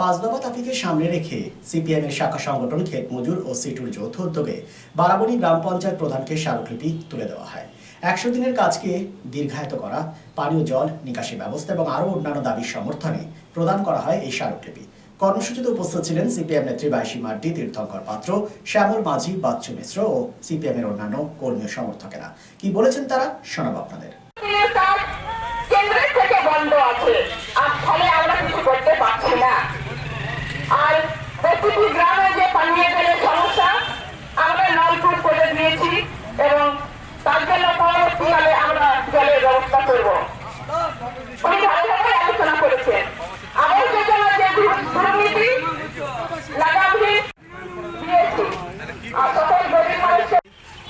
পাঁচ দফা দাবিকে সামনে রেখে সিপিএম এর শাখা সংগঠন ক্ষেত মজুর ও সিটুর যৌথ উদ্যোগে বারাবণী গ্রাম পঞ্চায়েত প্রধানকে স্মারকলিপি তুলে দেওয়া হয়। একশো দিনের কাজকে দীর্ঘায়িত করা, পানীয় জল, নিকাশি ব্যবস্থা এবং আরও অন্যান্য দাবির সমর্থনে প্রদান করা হয় এই স্মারকলিপি। কর্মসূচিতে উপস্থিত ছিলেন সিপিএম নেত্রী বাইশী মার্ডি তীর্থঙ্কর পাত্র, শ্যামল মাঝি বাচ্চু মিশ্র ও সিপিএম এর অন্যান্য কর্মীয় সমর্থকেরা। কি বলেছেন তারা? শোনাব আপনাদের। বন্ধ আছে। আর ফলে আমরা কিছু করতে পারছি না আর প্রতিটি গ্রামে যে পানীয় জলের সমস্যা আমরা নলকূপ করে দিয়েছি এবং তার জন্য পরবর্তীকালে আমরা জলের ব্যবস্থা করব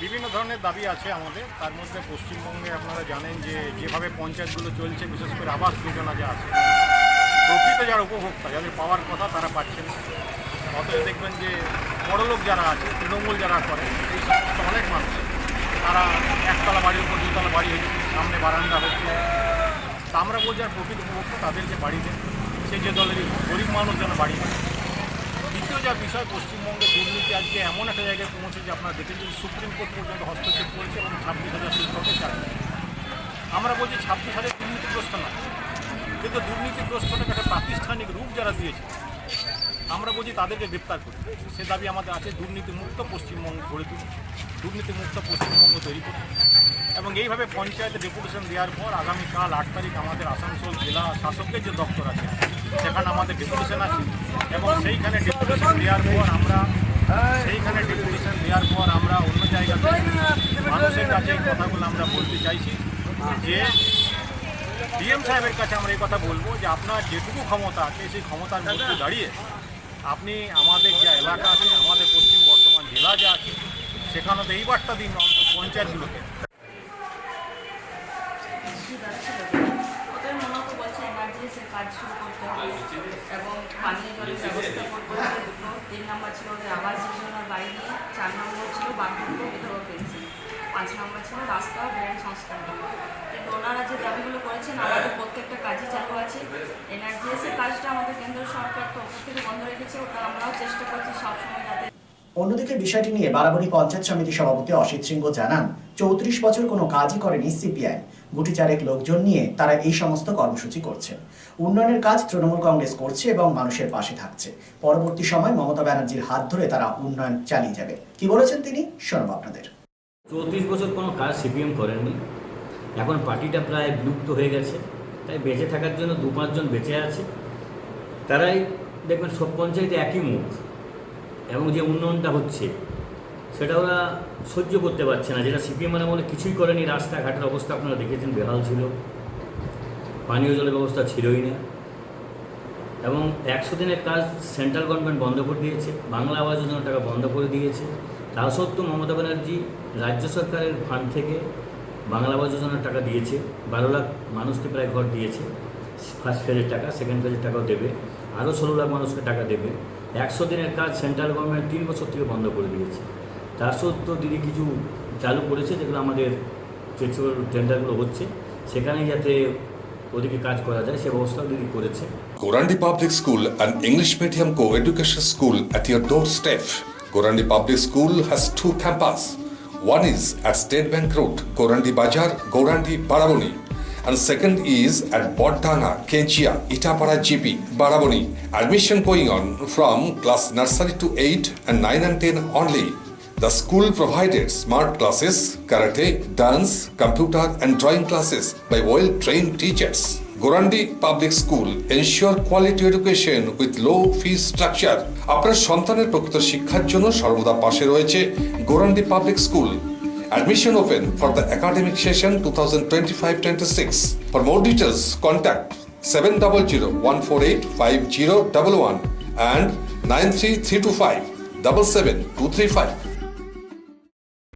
বিভিন্ন ধরনের দাবি আছে আমাদের। তার মধ্যে পশ্চিমবঙ্গে আপনারা জানেন যে যেভাবে পঞ্চায়েতগুলো চলছে, বিশেষ করে আবাস যোজনা যা আছে, প্রকৃত যারা উপভোক্তা, যাদের পাওয়ার কথা তারা পাচ্ছেন না। অতএব দেখবেন যে বড়লোক যারা আছে, তৃণমূল যারা করে, এই সমস্ত অনেক মানুষ, তারা একতলা বাড়ির উপর দুতলা বাড়ি হচ্ছে সামনে বারান্দা হচ্ছে। তা আমরা বলছি আর প্রকৃত উপভোক্তা তাদেরকে বাড়ি দেন সে যে দলেরই হোক, গরিব মানুষ যেন বাড়ি পায়। দ্বিতীয় যা বিষয় পশ্চিমবঙ্গে দুর্নীতি আজকে এমন একটা জায়গায় পৌঁছে যে আপনারা দেখেছেন সুপ্রিম কোর্ট পর্যন্ত হস্তক্ষেপ করেছে এবং ছাব্বিশ হাজার শিক্ষকের চাকরি আমরা বলছি ছাব্বিশ হাজার দুর্নীতিগ্রস্ত না। কিন্তু দুর্নীতিগ্রস্তটাকে একটা প্রাতিষ্ঠানিক রূপ যারা দিয়েছে আমরা বলছি তাদেরকে গ্রেপ্তার করি সে দাবি আমাদের আছে দুর্নীতিমুক্ত পশ্চিমবঙ্গ গড়ে তুলি দুর্নীতিমুক্ত পশ্চিমবঙ্গ তৈরি করি এবং এইভাবে পঞ্চায়েতে ডেপুটেশন দেওয়ার পর আগামীকাল আট তারিখ আমাদের আসানসোল জেলা শাসকের যে দপ্তর আছে, সেখানে আমাদের ডেপুটেশন আছে। এবং সেইখানে ডেপুটেশন দেওয়ার পর আমরা, সেইখানে ডেপুটেশন দেওয়ার পর আমরা অন্য জায়গাতে মানুষের কাছে এই কথাগুলো আমরা বলতে চাইছি যে, ডিএম সাহেবের কাছে আমরা এই কথা বলব যে আপনার যেটুকু ক্ষমতা আছে, সেই ক্ষমতার মধ্যে দাঁড়িয়ে আপনি আমাদের যা এলাকা আছে, আমাদের পশ্চিম বর্ধমান জেলা যা আছে, সেখানে তো এই বার্তা দিন পঞ্চায়েতগুলোকে ওদের মূলত বলছে এমার্জেন্সির কাজ শুরু করতে হবে এবং পানীয় জলের ব্যবস্থা করতে হবে দুটো। তিন নম্বর ছিল ওদের আবাস যোজনার বাড়ি নিয়ে চার নম্বর ছিল বার্ধক্য বিধবা পেয়েছে। পাঁচ নম্বর ছিল রাস্তা ড্রেন সংস্কার। করা। কিন্তু ওনারা যে দাবিগুলো করেছেন, আমাদের প্রত্যেকটা কাজই চালু আছে। এনার্জিএসের কাজটা আমাদের কেন্দ্র সরকার তো থেকে বন্ধ রেখেছে, ওটা আমরাও চেষ্টা করছি সবসময় যাতে অন্যদিকে বিষয়টি নিয়ে বারাবণী পঞ্চায়েত সমিতি সভাপতি অসিত সিংহ জানান, চৌত্রিশ বছর কোনো কাজই করেনি সিপিআই। গুটি চারেক লোকজন নিয়ে তারা এই সমস্ত কর্মসূচি করছেন উন্নয়নের কাজ তৃণমূল কংগ্রেস করছে এবং মানুষের পাশে থাকছে। পরবর্তী সময় মমতা ব্যানার্জির হাত ধরে তারা উন্নয়ন চালিয়ে যাবে। কি বলেছেন তিনি? শোনাবো আপনাদের। চৌত্রিশ বছর কোনো কাজ সিপিএম করেননি। এখন পার্টিটা প্রায় বিলুপ্ত হয়ে গেছে। তাই বেঁচে থাকার জন্য দু পাঁচজন বেঁচে আছে। তারাই দেখবেন সব পঞ্চায়েতে একই মুখ। এবং যে উন্নয়নটা হচ্ছে, সেটা ওরা সহ্য করতে পারছে না। যেটা সিপিএম মানে বলে কিছুই করেনি রাস্তাঘাটের অবস্থা। আপনারা দেখেছেন বেহাল ছিল। পানীয় জলের ব্যবস্থা ছিলই না। এবং একশো দিনের কাজ সেন্ট্রাল গভর্নমেন্ট বন্ধ করে দিয়েছে। বাংলা আবাস যোজনার টাকা বন্ধ করে দিয়েছে। তা সত্ত্বেও মমতা ব্যানার্জি রাজ্য সরকারের ফান্ড থেকে বাংলা আবাস যোজনার টাকা দিয়েছে। বারো লাখ মানুষকে প্রায় ঘর দিয়েছে। ফার্স্ট ফেজের টাকা, সেকেন্ড ফেজের টাকাও দেবে। আরও ষোলো লাখ মানুষকে টাকা দেবে। একশো দিনের কাজ সেন্ট্রাল গভর্নমেন্ট তিন বছর থেকে বন্ধ করে দিয়েছে। তার সত্ত্বেও দিদি কিছু চালু করেছে, যেগুলো আমাদের চেষ্টা টেন্ডারগুলো হচ্ছে, সেখানে যাতে ওদিকে কাজ করা যায়, সে ব্যবস্থা দিদি করেছে। Gorandi public school and English medium co education school at your doorstep Gorandi public school has two campus one is at State Bank road Gorandi Bazar Gorandi Barabani And second is at Bodhana, Kenchia, Itapara GP, Baraboni. Admission going on from class nursery to 8 and 9 and 10 only. The school provided smart classes, karate, dance, computer and drawing classes by well-trained teachers. Gorandi Public School ensure quality education with low fee structure. আপনার সন্তানের প্রকৃত শিক্ষার জন্য সর্বদা পাশে রয়েছে Gorandi public school Admission open for the academic session 2025-26. For more details, contact 700-148-5011 and 93325 77235.